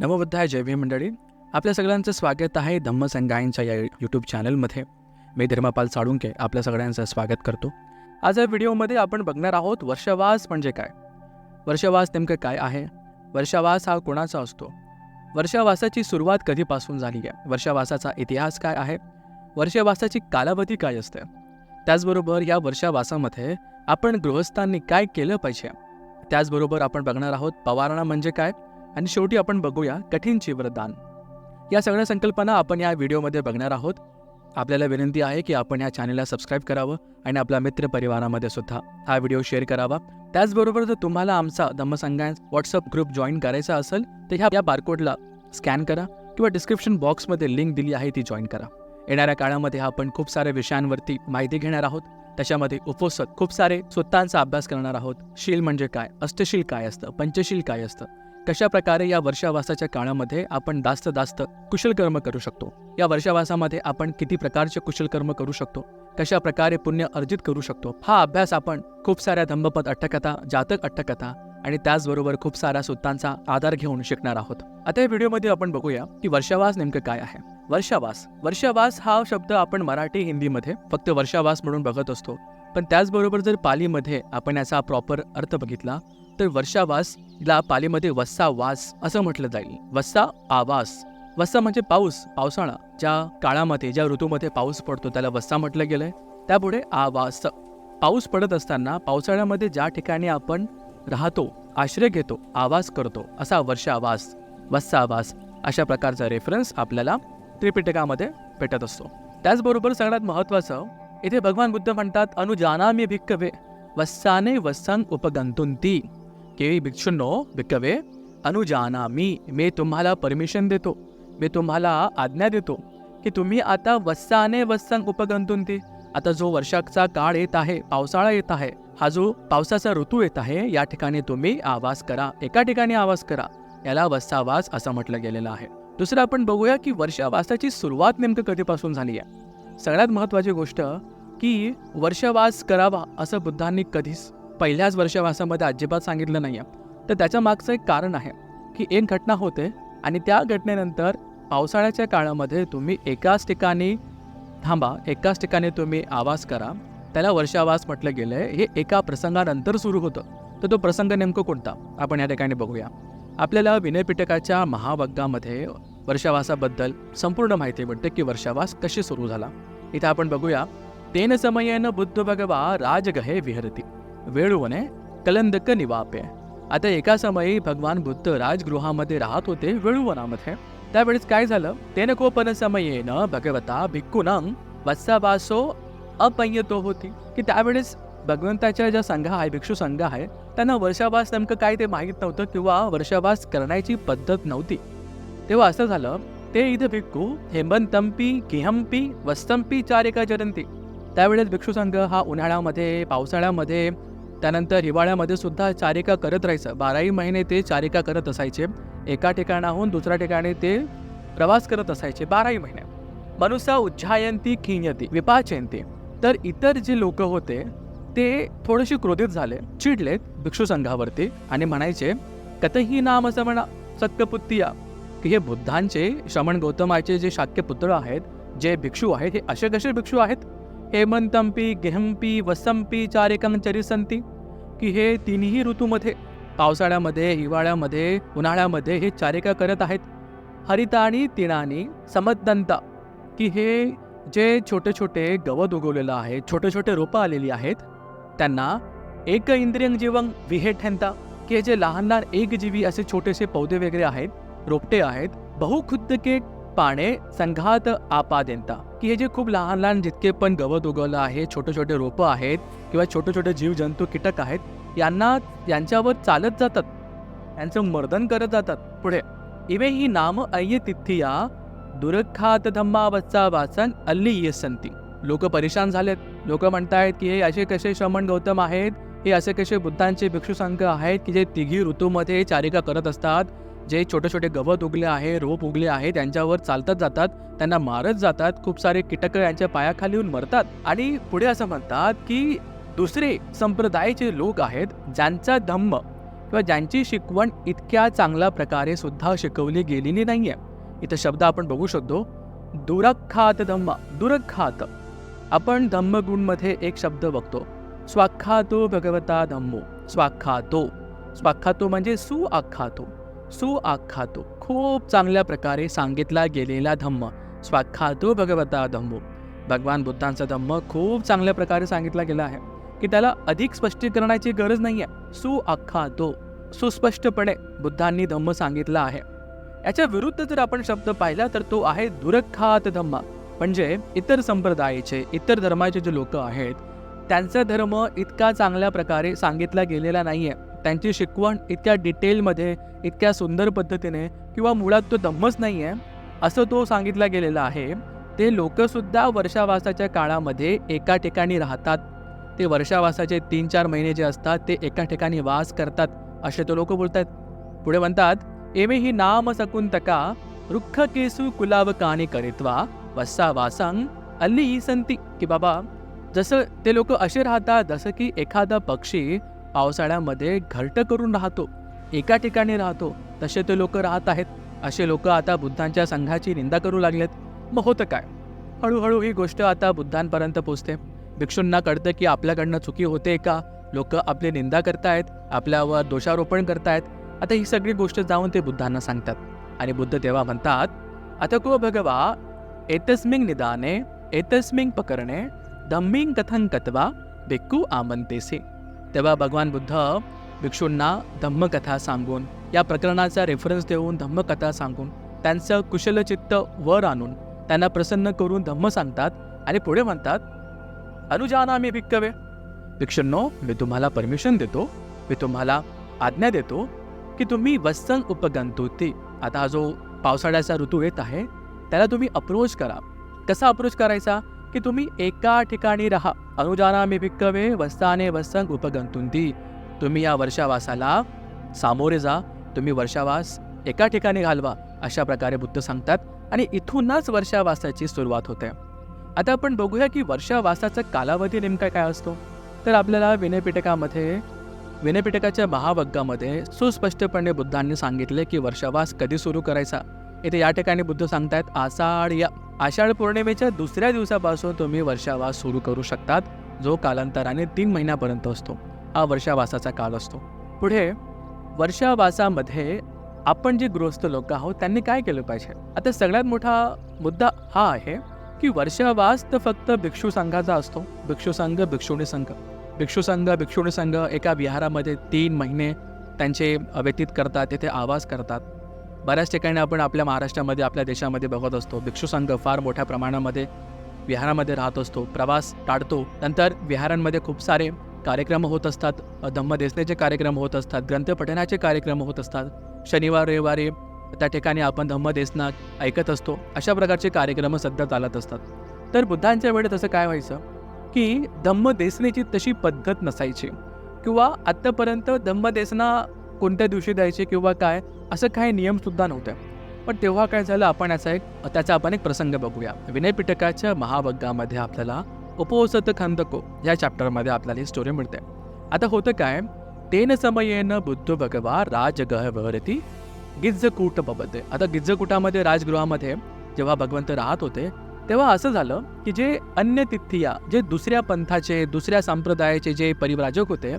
नमोबुद्धाय जय भीम मंडळी. आपल्या सगळ्यांचं स्वागत आहे धम्मसंगाईंच्या या यूट्यूब चॅनलमध्ये. मी धर्मपाल साळुंके आपल्या सगळ्यांचं स्वागत करतो. आज या व्हिडिओमध्ये आपण बघणार आहोत वर्षवास म्हणजे काय? वर्षवास नेमकं काय आहे? वर्षावास हा कोणाचा असतो? वर्षावासाची सुरुवात कधीपासून झाली आहे? वर्षावासाचा इतिहास काय आहे? वर्षावासाची कालावधी काय असते? त्याचबरोबर या वर्षावासामध्ये आपण गृहस्थांनी काय केलं पाहिजे? त्याचबरोबर आपण बघणार आहोत पवारणा म्हणजे काय? आणि शेवटी आपण बघूया कठीणचे वरदान या सगळ्या संकल्पना आपण या व्हिडिओमध्ये बघणार आहोत. आपल्याला विनंती आहे की आपण या चॅनलला सबस्क्राईब करावं आणि आपल्या मित्रपरिवारामध्ये सुद्धा हा व्हिडिओ शेअर करावा. त्याचबरोबर जर तुम्हाला आमचा धम्मसंगा व्हॉट्सअप ग्रुप जॉईन करायचा असेल तर ह्या या बारकोडला स्कॅन करा किंवा डिस्क्रिप्शन बॉक्समध्ये लिंक दिली आहे ती जॉईन करा. येणाऱ्या काळामध्ये आपण खूप साऱ्या विषयांवरती माहिती घेणार आहोत. त्याच्यामध्ये उपोषक खूप सारे स्वतःचा अभ्यास करणार आहोत. शील म्हणजे काय? अष्टशील काय असतं? पंचशील काय असतं? कशा प्रकारे या वर्षावासाच्या काळामध्ये आपण जास्त जास्त कुशल कर्म करू शकतो? या वर्षावासामध्ये आपण किती प्रकारचे कुशल कर्म करू शकतो? कशा प्रकारे पुण्य अर्जित करू शकतो? हा अभ्यास आपण खूप साऱ्या धम्मपद अट्टकथा जातक अट्टकथा आणि त्याचबरोबर खूप साऱ्या सुत्तांचा आधार घेऊन शिकणार आहोत. आता या व्हिडिओमध्ये आपण बघूया की वर्षावास नेमकं काय आहे. वर्षावास. वर्षावास हा शब्द आपण मराठी हिंदीमध्ये फक्त वर्षावास म्हणून बघत असतो. पण त्याचबरोबर जर पालीमध्ये आपण याचा प्रॉपर अर्थ बघितला तर वर्षावासला पालीमध्ये वस्सा वास असं म्हटलं जाईल. वस्सा आवास वस्सा म्हणजे पाऊस पावसाळा. ज्या काळामध्ये ज्या ऋतूमध्ये पाऊस पडतो त्याला वस्सा म्हटलं गेलंय. त्यापुढे आवास पाऊस पडत असताना पावसाळ्यामध्ये ज्या ठिकाणी आपण राहतो आश्रय घेतो आवास करतो असा वर्षावास वस्सावास अशा प्रकारचा रेफरन्स आपल्याला त्रिपिटकामध्ये भेटत असतो. त्याचबरोबर सगळ्यात महत्त्वाचं इथे भगवान बुद्ध म्हणतात अनुजानामी भिक्कवे वस्साने वस्सान उपगंतुंती के भिक्षुनो भिक्कवे अनुजाना मी तुम्हाला परमिशन देतो मी तुम्हाला आज्ञा देतो की तुम्ही आता वस्साने वस्सांग उपगंतुंती. आता जो वर्षाचा काळ येत आहे पावसाळा येत आहे हा जो पावसाचा ऋतू येत आहे या ठिकाणी तुम्ही आवास करा एका ठिकाणी आवास करा याला वस्सावास असं म्हटलं गेलेलं आहे. दुसरं आपण बघूया की वर्षावासाची सुरुवात नेमकं कधीपासून झाली आहे? सगळ्यात महत्त्वाची गोष्ट की वर्षावास करावा असं बुद्धांनी कधीच पहिल्याच वर्षावासामध्ये अजिबात सांगितलं नाही आहे तर त्याच्या मागचं एक कारण आहे की एक घटना होते आणि त्या घटनेनंतर पावसाळ्याच्या काळामध्ये तुम्ही एकाच ठिकाणी थांबा एकाच ठिकाणी तुम्ही आवास करा. त्याला वर्षावास म्हटलं गेलं आहे हे एका प्रसंगानंतर सुरू होतं. तर तो प्रसंग नेमकं कोणता? आपण या ठिकाणी बघूया. आपल्याला विनयपिटकाच्या महावग्गामध्ये वर्षावासाबद्दल संपूर्ण माहिती मिळते की वर्षावास कशी सुरू झाला. इथं आपण बघूया. तेन समयेन बुद्ध भगवा राजगहे विहरती. वेळुवने कलंदक निवापे. आता एका समयी भगवान बुद्ध राजगृहामध्ये राहत होते वेळुवनामध्ये. त्यावेळेस काय झालं? तेन कोपन समयेन भगवता भिक्कुनं वत्सावासो अपय्यतो होती. की त्यावेळेस भगवंताच्या ज्या संघ आहे भिक्षू संघ आहे त्यांना वर्षावास नेमकं काय ते माहीत नव्हतं किंवा वर्षावास करण्याची पद्धत नव्हती. तेव्हा असं झालं ते इथं भिक्खू हेमंतंपी किहंपी वस्तंपी चारिका जरंती त्यावेळेस भिक्षू संघ हा उन्हाळ्यामध्ये पावसाळ्यामध्ये त्यानंतर हिवाळ्यामध्ये सुद्धा चारिका करत राहायचं. बाराही महिने ते चारिका करत असायचे. एका ठिकाणाहून दुसऱ्या ठिकाणी ते प्रवास करत असायचे. बाराही महिने. मनुसा उज्जायंती खिंयती विपाचयंती. तर इतर जे लोक होते ते थोडेसे क्रोधित झाले चिडलेत भिक्षू संघावरती आणि म्हणायचे कतही नाम असं म्हणा सत्यपुत्तिया की हे बुद्धांचे श्रमण गौतमाचे जे शाक्य पुत्र आहेत जे भिक्षू आहेत हे असे कसे भिक्षू आहेत? हेमंतंपी गेहंपी वसंपी चारिकं चरिसंती. की हे तिन्ही ऋतूमध्ये पावसाळ्यामध्ये हिवाळ्यामध्ये उन्हाळ्यामध्ये हे चारिका करत आहेत. हरिताणी तिणानी समदंता. की हे जे छोटे छोटे गवत उगवलेलं आहे छोटे छोटे रोपं आलेली आहेत त्यांना एक इंद्रियंग जीवन विहेठ्यंता की हे जे लहान लहान एकजीवी असे छोटेसे पौधे वगैरे आहेत रोपटे आहेत बहुखुद्दके पाणे संघात आपादेंता. की हे जे खूप लहान लहान जितके पण गवत उगवलं आहे छोटे छोटे रोपं आहेत किंवा छोटे छोटे जीवजंतू कीटक आहेत यांना यांच्यावर चालत जातात. यांचं मर्दन करत जातात. पुढे. इवे ही नाम अय्य तिथिया दुरखात धम्मावचा वाचन अल्ली येसंती लोक परेशान झालेत. लोक म्हणतायत की हे असे कसे श्रमण गौतम आहेत? हे असे कसे बुद्धांचे भिक्षुसंघ आहेत? की जे तिघी ऋतूमध्ये चारिका करत असतात? जे छोटे छोटे गवत उगले आहे रोप उगले आहे त्यांच्यावर चालतच जातात. त्यांना मारत जातात. खूप सारे कीटक यांच्या पायाखाली येऊन मरतात. आणि पुढे असं म्हणतात की दुसरे संप्रदायाचे लोक आहेत ज्यांचा धम्म किंवा ज्यांची शिकवण इतक्या चांगल्या प्रकारे सुद्धा शिकवली गेलेली नाही आहे इथं शब्द आपण बघू शकतो. दुरखात धम्म दुरखात. आपण धम्मगुणमध्ये एक शब्द बघतो. स्वाख्यातो भगवता धम्मो स्वाखातो. स्वाख्यातो म्हणजे सुआख्यातो सुआख्यातो खूप चांगल्या प्रकारे सांगितला गेलेला धम्म. स्वाख्यातो भगवता धम्मो. भगवान बुद्धांचा धम्म खूप चांगल्या प्रकारे सांगितला गेला आहे. की त्याला अधिक स्पष्टीकरणाची गरज नाही आहे सुआख्यातो सुस्पष्टपणे बुद्धांनी धम्म सांगितला आहे. याच्या विरुद्ध जर आपण शब्द पाहिला तर तो आहे दुरखात धम्म. म्हणजे इतर संप्रदायाचे इतर धर्माचे जे लोक आहेत त्यांचा धर्म इतका चांगल्या प्रकारे सांगितला गेलेला नाही आहे त्यांची शिकवण इतक्या डिटेलमध्ये इतक्या सुंदर पद्धतीने किंवा मुळात तो धम्मच नाही आहे असं तो सांगितला गेलेला आहे ते लोकसुद्धा वर्षावासाच्या काळामध्ये एका ठिकाणी राहतात. ते वर्षावासाचे तीन चार महिने जे असतात ते एका ठिकाणी वास करतात असे तो लोक बोलतात पुढे म्हणतात एमे ही नाम सकुंतका रुख केसू कुलाव कानी करित्वा वस्सा वासांग अल्ली संती. की बाबा जसं ते लोक असे राहतात जसं की एखादा पक्षी पावसाळ्यामध्ये घरटं करून राहतो. एका ठिकाणी राहतो तसे ते लोक राहत आहेत. असे लोक आता बुद्धांच्या संघाची निंदा करू लागलेत. मग होतं काय? हळूहळू ही गोष्ट आता बुद्धांपर्यंत पोचते. भिक्षूंना कळतं की आपल्याकडनं चुकी होते का? लोक आपली निंदा करतायत आपल्यावर दोषारोपण करतायत. आता ही सगळी गोष्ट जाऊन ते बुद्धांना सांगतात. आणि बुद्ध तेव्हा म्हणतात आता को भगवा एतस्मिंग निदाने एतस्मिंग पकरणे धम्मिंग कथन कथवा भिक्खू आमंतेसे. तेव्हा भगवान बुद्ध भिक्षूंना धम्मकथा सांगून या प्रकरणाचा रेफरन्स देऊन धम्मकथा सांगून त्यांचं कुशलचित्त वर आणून त्यांना प्रसन्न करून धम्म सांगतात आणि पुढे म्हणतात अनुजाना मी भिक्कवे भिक्षुंनो मी तुम्हाला परमिशन देतो मी तुम्हाला आज्ञा देतो की तुम्ही वत्संग उपगंतुती आता हा जो पावसाळ्याचा ऋतू येत आहे त्याला तुम्ही अप्रोच करा. कसा अप्रोच करायचा? की तुम्ही एका ठिकाणी राहा। अनुजाना मी भिक्कवे वस्ताने वत्संग उपगंतुंती तुम्ही या वर्षावासाला सामोरे जा। तुम्ही वर्षावास एका ठिकाणी घालवा अशा प्रकारे बुद्ध सांगतात आणि इथूनच वर्षावासाची सुरुवात होते. आता आपण बघूया की वर्षावासाचा कालावधी नेमका काय असतो? तर आपल्याला विनयपिटकामध्ये विनयपिटकाच्या महावग्गामध्ये सुस्पष्टपणे बुद्धांनी सांगितले की वर्षावास कधी सुरू करायचा? इथे या ठिकाणी बुद्ध सांगतायत आषाढ या आषाढ पौर्णिमेच्या दुसऱ्या दिवसापासून तुम्ही वर्षावास सुरू करू शकतात जो कालांतराने तीन महिन्यापर्यंत असतो. हा वर्षावासाचा काळ असतो. पुढे वर्षावासामध्ये आपण जे गृहस्थ लोक आहोत त्यांनी काय केलं पाहिजे? आता सगळ्यात मोठा मुद्दा हा आहे की वर्षावास तर फक्त भिक्षू संघाचा असतो. भिक्षू संघ भिक्षुणी संघ. भिक्षू संघ भिक्षुणी संघ एका विहारामध्ये तीन महिने त्यांचे व्यतीत करतात तिथे आवाज करतात. बऱ्याच ठिकाणी आपण आपल्या महाराष्ट्रामध्ये आपल्या देशामध्ये बघत असतो. भिक्षू संघ फार मोठ्या प्रमाणामध्ये विहारामध्ये राहत असतो. प्रवास टाळतो. नंतर विहारांमध्ये खूप सारे कार्यक्रम होत असतात. धम्मदेसनेचे कार्यक्रम होत असतात. ग्रंथपठणाचे कार्यक्रम होत असतात. शनिवार रविवारी त्या ठिकाणी आपण धम्मदेसना ऐकत असतो. अशा प्रकारचे कार्यक्रम सध्या चालत असतात. तर बुद्धांच्या वेळेत असं काय व्हायचं? की धम्मदेसनेची तशी पद्धत नसायची. किंवा आत्तापर्यंत धम्मदेसना कोणत्या दिवशी द्यायचे किंवा काय असं काही नियमसुद्धा नव्हते. पण तेव्हा काय झालं आपण याचा एक त्याचा आपण एक प्रसंग बघूया. विनयपिटकाच्या महावग्गामध्ये आपल्याला उपोसत खंदको या चॅप्टरमध्ये आपल्याला ही स्टोरी मिळते. आता होतं काय तेन समयेन बुद्ध भगवा राजगहवरती गिज्जकूट बबते. आता गिज्जकूटामध्ये राजगृहामध्ये जेव्हा भगवंत राहत होते तेव्हा असं झालं की जे अन्य तिथिया जे दुसऱ्या पंथाचे दुसऱ्या संप्रदायाचे जे परिव्राजक होते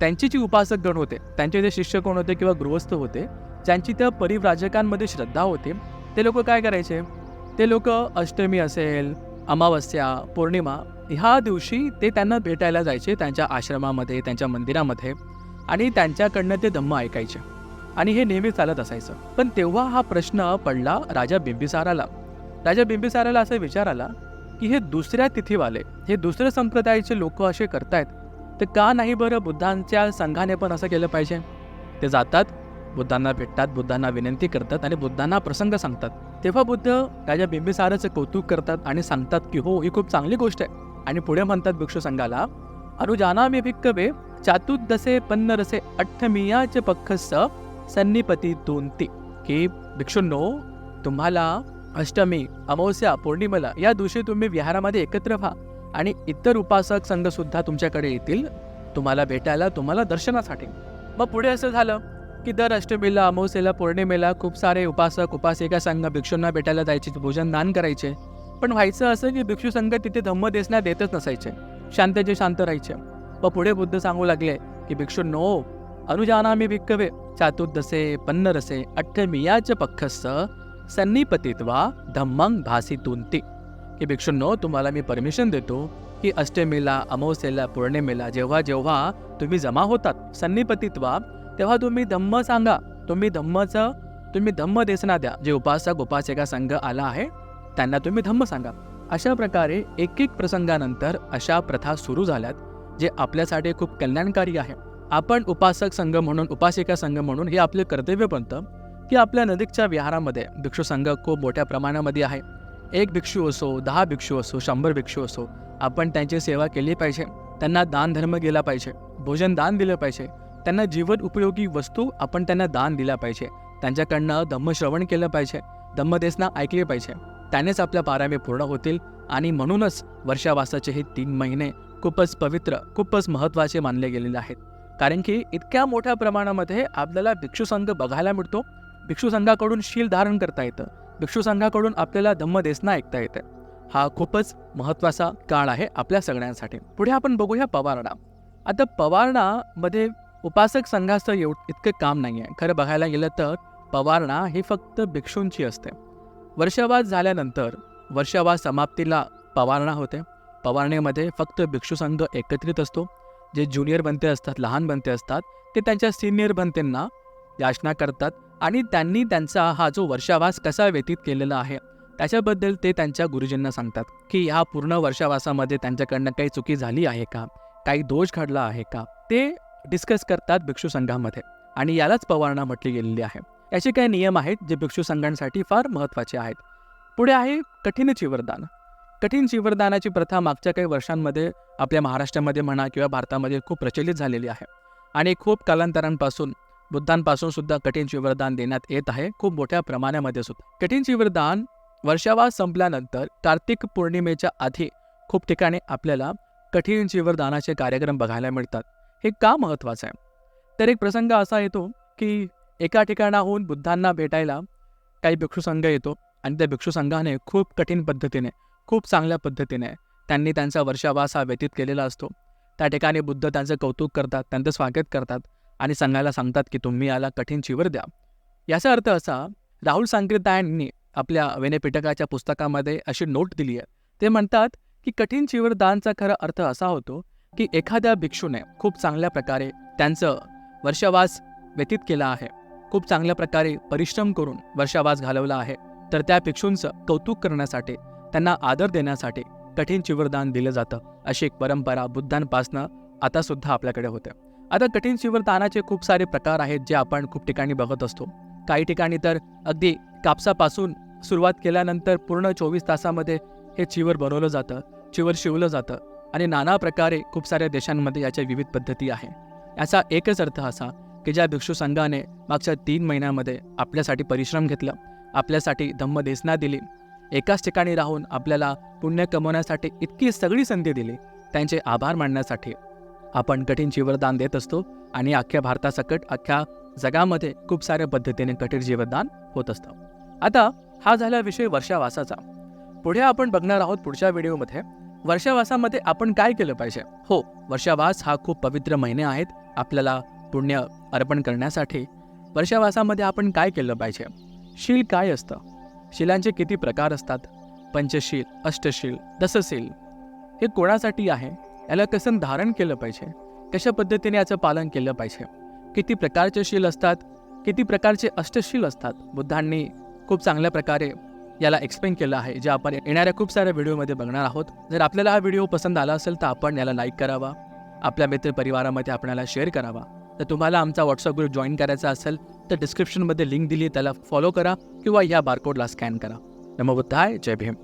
त्यांची जी उपासक गण होते त्यांचे जे शिष्य कोण होते किंवा गृहस्थ होते ज्यांची त्या परिव्राजकांमध्ये श्रद्धा होती ते लोक काय करायचे? ते लोक अष्टमी असेल अमावस्या पौर्णिमा ह्या दिवशी ते त्यांना भेटायला जायचे त्यांच्या आश्रमामध्ये त्यांच्या मंदिरामध्ये आणि त्यांच्याकडनं ते धम्म ऐकायचे. आणि हे नेहमी चालत असायचं. पण तेव्हा हा प्रश्न पडला राजा बिंबिसाराला. राजा बिंबिसाराला असा विचार आला की हे दुसऱ्या तिथीवाले हे दुसऱ्या संप्रदायाचे लोक असे करतायत तर का नाही बरं बुद्धांच्या संघाने पण असं केलं पाहिजे? ते जातात बुद्धांना भेटतात बुद्धांना विनंती करतात आणि बुद्धांना प्रसंग सांगतात. तेव्हा बुद्ध राजा बिंबिसाराचं कौतुक करतात आणि सांगतात की हो ही खूप चांगली गोष्ट आहे. आणि पुढे म्हणतात भिक्षू संघाला अनुजाना मी भिक्कवे चातुर्दसे पन्नरसे अठ्ठमियाच पक्खस सन्निपती दोनती की भिक्षूंनो तुम्हाला अष्टमी अमावस्या पौर्णिमेला या दिवशी तुम्ही विहारामध्ये एकत्र व्हा आणि इतर उपासक संघ सुद्धा तुमच्याकडे येतील तुम्हाला भेटायला तुम्हाला दर्शनासाठी. मग पुढे असं झालं. की दर अष्टमीला अमावस्येला पौर्णिमेला खूप सारे उपासक उपासिका संघ भिक्षूंना भेटायला जायचे भोजन दान करायचे. पण व्हायचं असं की भिक्षू संघ तिथे धम्म देसना देतच नसायचे. शांतचे शांत राहायचे. व पुढे बुद्ध सांगू लागले की भिक्षू नो अनुजाना मी भिक्कवे चातुर्दसे पन्नरसे अठ्ठमियाच पक्षस्स सन्निपतित्वा धम्मं भासितुंती की भिक्षूंनो तुम्हाला मी परमिशन देतो की अष्टमीला अमावस्येला पौर्णिमेला जेव्हा जेव्हा तुम्ही जमा होतात सन्निपतित्वा तेव्हा तुम्ही धम्म सांगा. तुम्ही धम्मचं तुम्ही धम्म देसना द्या. जे उपासक उपासिका संघ आला आहे त्यांना तुम्ही धम्म सांगा. अशा प्रकारे एक एक प्रसंगानंतर अशा प्रथा सुरू झाल्यात जे आपल्यासाठी खूप कल्याणकारी आहे. आपण उपासक संघ म्हणून उपासिका संघ म्हणून हे आपले कर्तव्य बनतं की आपल्या नदीकच्या विहारामध्ये भिक्षू संघ खूप मोठ्या प्रमाणामध्ये आहे. एक भिक्षू असो दहा भिक्षू असो शंभर भिक्षू असो आपण त्यांची सेवा केली पाहिजे. त्यांना दान धर्म गेला पाहिजे. भोजन दान दिलं पाहिजे. त्यांना जीवन उपयोगी वस्तू आपण त्यांना दान दिल्या पाहिजे. त्यांच्याकडनं धम्मश्रवण केलं पाहिजे. धम्मदेसना ऐकले पाहिजे. त्यानेच आपल्या पारामे पूर्ण होतील आणि म्हणूनच वर्षावासाचे हे तीन महिने खूपच पवित्र खूपच महत्त्वाचे मानले गेलेले आहेत. कारण की इतक्या मोठ्या प्रमाणामध्ये आपल्याला भिक्षुसंघ बघायला मिळतो. भिक्षुसंघाकडून शील धारण करता येतं. भिक्षुसंघाकडून आपल्याला धम्मदेसना ऐकता येते. हा खूपच महत्त्वाचा काळ आहे आपल्या सगळ्यांसाठी. पुढे आपण बघूया पवारणा. आता पवारणामध्ये उपासक संघाचं एव इतकं काम नाही आहे खरं बघायला गेलं तर पवारणा ही फक्त भिक्षूंची असते. वर्षावास झाल्यानंतर वर्षावास समाप्तीला पवारणा होते. पवारणेमध्ये फक्त भिक्षू संघ एकत्रित असतो. जे ज्युनियर बनते असतात लहान बनते असतात ते त्यांच्या सिनियर बनतेंना याचना करतात आणि त्यांनी त्यांचा हा जो वर्षावास कसा व्यतीत केलेला आहे त्याच्याबद्दल ते त्यांच्या गुरुजींना सांगतात की ह्या पूर्ण वर्षावासामध्ये त्यांच्याकडनं काही चुकी झाली आहे का? काही दोष घडला आहे का? ते डिस्कस करतात भिक्षू संघामध्ये. आणि यालाच पवारणा म्हटली गेलेली आहे. याचे काही नियम आहेत जे भिक्षू संघांसाठी फार महत्त्वाचे आहेत. पुढे आहे कठीण चिवरदान कठीण चिवरदानाची प्रथा मागच्या काही वर्षांमध्ये आपल्या महाराष्ट्रामध्ये म्हणा किंवा भारतामध्ये खूप प्रचलित झालेली आहे. आणि खूप कालांतरांपासून बुद्धांपासून सुद्धा कठीण चिवरदान देण्यात येत आहे खूप मोठ्या प्रमाणामध्ये सुद्धा. कठीण चिवरदान वर्षावास संपल्यानंतर कार्तिक पौर्णिमेच्या आधी खूप ठिकाणी आपल्याला कठीण चिवरदानाचे कार्यक्रम बघायला मिळतात. हे का महत्त्वाचं आहे? तर एक प्रसंग असा येतो की एका ठिकाणाहून बुद्धांना भेटायला काही भिक्षू संघ येतो आणि त्या भिक्षू संघाने खूप कठीण पद्धतीने खूप चांगल्या पद्धतीने त्यांनी त्यांचा वर्षावास हा व्यतीत केलेला असतो. त्या ठिकाणी बुद्ध त्यांचं कौतुक करतात त्यांचं स्वागत करतात आणि संघाला सांगतात की तुम्ही याला कठीण चिवर द्या. याचा अर्थ असा राहुल सांकृतायांनी आपल्या वेनेपिटकाच्या पुस्तकामध्ये अशी नोट दिली आहे. ते म्हणतात की कठीण चिवरदानचा खरा अर्थ असा होतो की एखाद्या भिक्षूने खूप चांगल्या प्रकारे त्यांचं वर्षावास व्यतीत केला आहे. खूप चांगल्या प्रकारे परिश्रम करून वर्षावास घालवला आहे. तर त्या भिक्षूंचं कौतुक करण्यासाठी त्यांना आदर देण्यासाठी कठीण चिवरदान दिलं जातं अशी एक परंपरा बुद्धांपासनं आता सुद्धा आपल्याकडे होते. आता कठीण चिवरदानाचे खूप सारे प्रकार आहेत जे आपण खूप ठिकाणी बघत असतो. काही ठिकाणी तर अगदी कापसापासून सुरुवात केल्यानंतर पूर्ण चोवीस तासामध्ये हे चिवर बनवलं जातं चिवर शिवलं जातं. आणि नाना प्रकारे खूप साऱ्या देशांमध्ये याच्या विविध पद्धती आहे. याचा एकच अर्थ असा की ज्या भिक्षू संघाने मागच्या तीन महिन्यामध्ये आपल्यासाठी परिश्रम घेतलं आपल्यासाठी धम्मदेसना दिली एकाच ठिकाणी राहून आपल्याला पुण्य कमवण्यासाठी इतकी सगळी संधी दिली त्यांचे आभार मानण्यासाठी आपण कठीण जीवदान देत असतो आणि अख्ख्या भारतासकट अख्ख्या जगामध्ये खूप साऱ्या पद्धतीने कठीण जीवदान होत असतं. आता हा झाला विषय वर्षावासाचा. पुढे आपण बघणार आहोत पुढच्या व्हिडिओमध्ये वर्षावासामध्ये आपण काय केलं पाहिजे? हो वर्षावास हा खूप पवित्र महिने आहेत. आपल्याला पुण्य अर्पण करण्यासाठी वर्षावासामध्ये आपण काय केलं पाहिजे? शील काय असतं? शिलांचे किती प्रकार असतात? पंचशील अष्टशील दसशील हे कोणासाठी आहे? याला कसं धारण केलं पाहिजे? कशा पद्धतीने याचं पालन केलं पाहिजे? किती प्रकारचे शील असतात? किती प्रकारचे अष्टशील असतात? बुद्धांनी खूप चांगल्या प्रकारे याला एक्सप्लेन केलं आहे जे आपण येणाऱ्या खूप साऱ्या व्हिडिओमध्ये बघणार आहोत. जर आपल्याला हा व्हिडिओ पसंत आला असेल तर आपण याला लाईक करावा. आपल्या मित्रपरिवारामध्ये आपल्याला शेअर करावा. तर तुम्हाला आमचा व्हॉट्सअप ग्रुप जॉईन करायचा असेल तर डिस्क्रिप्शनमध्ये लिंक दिली त्याला फॉलो करा किंवा ह्या बारकोडला स्कॅन करा. नमो बुद्धाय जय भीम.